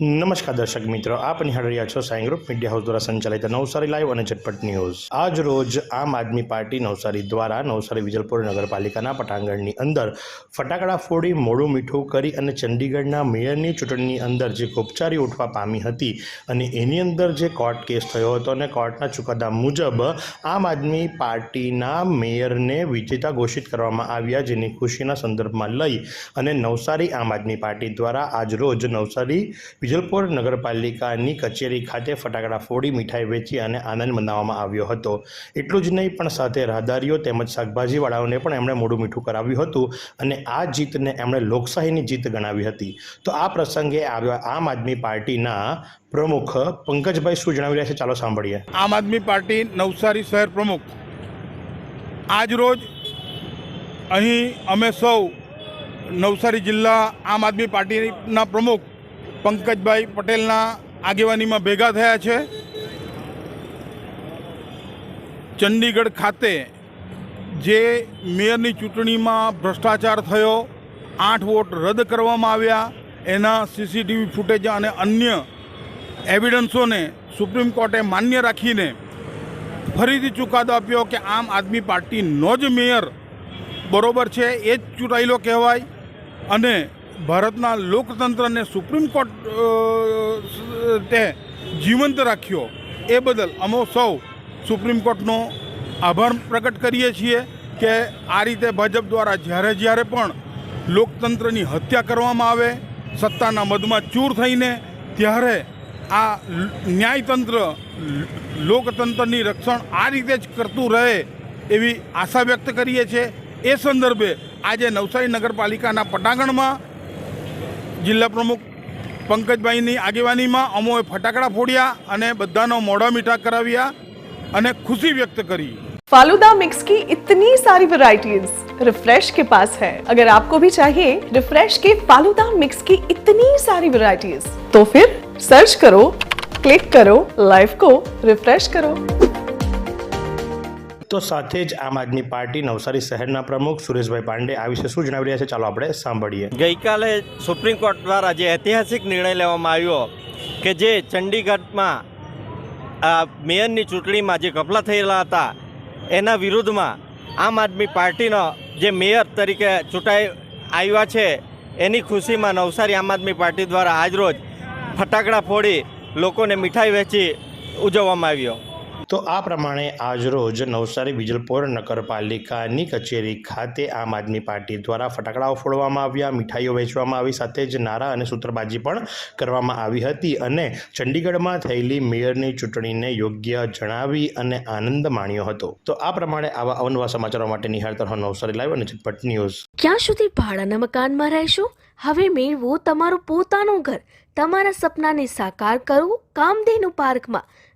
નમસ્કાર દર્શક મિત્રો, આપ નિહાળી રહ્યા છો સાઈ ગ્રુપ મીડિયા હાઉસ દ્વારા સંચાલિત નવસારી લાઈવ અને ઝટપટ ન્યૂઝ. આજ રોજ આમ આદમી પાર્ટી નવસારી દ્વારા નવસારી વિજલપુર નગરપાલિકાના પટાંગણની અંદર ફટાકડા ફોડી મોડું મીઠું કરી અને ચંડીગઢના મેયરની ચૂંટણીની અંદર જે ગોપચારી ઉઠવા પામી હતી અને એની અંદર જે કોર્ટ કેસ થયો હતો અને કોર્ટના ચુકાદા મુજબ આમ આદમી પાર્ટીના મેયરને વિજેતા ઘોષિત કરવામાં આવ્યા, જેની ખુશીના સંદર્ભમાં લઈ અને નવસારી આમ આદમી પાર્ટી દ્વારા આજ રોજ નવસારી વિજલપુર નગરપાલિકાની કચેરી ખાતે ફટાકડા ફોડી, મીઠાઈ વેચી અને આનંદ મનાવવામાં આવ્યો હતો. એટલું જ નહીં, પણ સાથે રાહદારીઓ તેમજ શાકભાજીવાળાઓને પણ એમણે મોઢું મીઠું કરાવ્યું હતું અને આ જીતને એમણે લોકશાહીની જીત ગણાવી હતી. તો આ પ્રસંગે આવ્યા આમ આદમી પાર્ટીના પ્રમુખ પંકજભાઈ શું જણાવી રહ્યા છે? ચાલો સાંભળીએ. આમ આદમી પાર્ટી નવસારી શહેર પ્રમુખ. આજ રોજ અહીં અમે સૌ નવસારી જિલ્લા આમ આદમી પાર્ટીના પ્રમુખ પંકજભાઈ પટેલના આગેવાનીમાં ભેગા થયા છે. ચંડીગઢ ખાતે જે મેયરની ચૂંટણીમાં ભ્રષ્ટાચાર થયો, આઠ વોટ રદ કરવામાં આવ્યા, એના સીસીટીવી ફૂટેજ અને અન્ય એવિડન્સોને સુપ્રીમ કોર્ટે માન્ય રાખીને ફરીથી ચુકાદો આપ્યો કે આમ આદમી પાર્ટીનો જ મેયર બરોબર છે, એ જ ચૂંટાયેલો કહેવાય. અને ભારતના લોકતંત્રને સુપ્રીમ કોર્ટ તે જીવંત રાખ્યો. એ બદલ અમો સૌ સુપ્રીમ કોર્ટનો આભાર પ્રકટ કરીએ છીએ કે આ રીતે ભાજપ દ્વારા જ્યારે જ્યારે પણ લોકતંત્રની હત્યા કરવામાં આવે, સત્તાના મદમાં ચૂર થઈને ત્યારે આ ન્યાયતંત્ર, લોકતંત્રની રક્ષણ આ રીતે જ કરતું રહે એવી આશા વ્યક્ત કરીએ છીએ. એ સંદર્ભે આજે નવસારી નગરપાલિકાના પટાંગણમાં જિલ્લા પ્રમુખ પંકજભાઈની આગેવાનીમાં અમોએ ફટાકડા ફોડ્યા અને બધાનો મોઢા મીઠા કરાવ્યા અને ખુશી વ્યક્ત કરી फालूदा मिक्स की इतनी सारी वैरायटीज रिफ्रेश के पास है अगर आपको भी चाहिए रिफ्रेश के फालूदा मिक्स की इतनी सारी वैरायटीज तो फिर सर्च करो क्लिक करो लाइफ को रिफ्रेश करो તો સાથે જ આમ આદમી પાર્ટી નવસારી શહેરના પ્રમુખ સુરેશભાઈ પાંડે આ વિશે શું જણાવી રહ્યા છે? ચાલો આપણે સાંભળીએ. ગઈકાલે સુપ્રીમ કોર્ટ દ્વારા જે ઐતિહાસિક નિર્ણય લેવામાં આવ્યો કે જે ચંડીગઢમાં મેયરની ચૂંટણીમાં જે કપલા થયેલા હતા, એના વિરુદ્ધમાં આમ આદમી પાર્ટીનો જે મેયર તરીકે ચૂંટાઈ આવ્યા છે, એની ખુશીમાં નવસારી આમ આદમી પાર્ટી દ્વારા આજરોજ ફટાકડા ફોડી લોકોને મીઠાઈ વેચી ઉજવવામાં આવ્યો. તો આ પ્રમાણે આજરોજ નવસારી વિજલપોર નગરપાલિકાની કચેરી ખાતે આમ આદમી પાર્ટી દ્વારા ફટાકડાઓ ફોડવામાં આવ્યા, મીઠાઈઓ વેચવામાં આવી સાથે જ નારા અને સૂત્રબાજી પણ કરવામાં આવી હતી અને ચંડીગઢમાં થયેલી મેયરની ચૂંટણીને યોગ્ય જણાવી અને આનંદ માણ્યો હતો. તો આ પ્રમાણે આવા અવનવા સમાચારો માટે નિહાળતા રહો નવસારી લાઈવ અને ઝટપટ ન્યૂઝ. ક્યાં સુધી ભાડાના મકાનમાં રહેશો? હવે મેળવો તમારું પોતાનું ઘર. તમારા સપનાને સાકાર કરો કામધેનુ પાર્કમાં.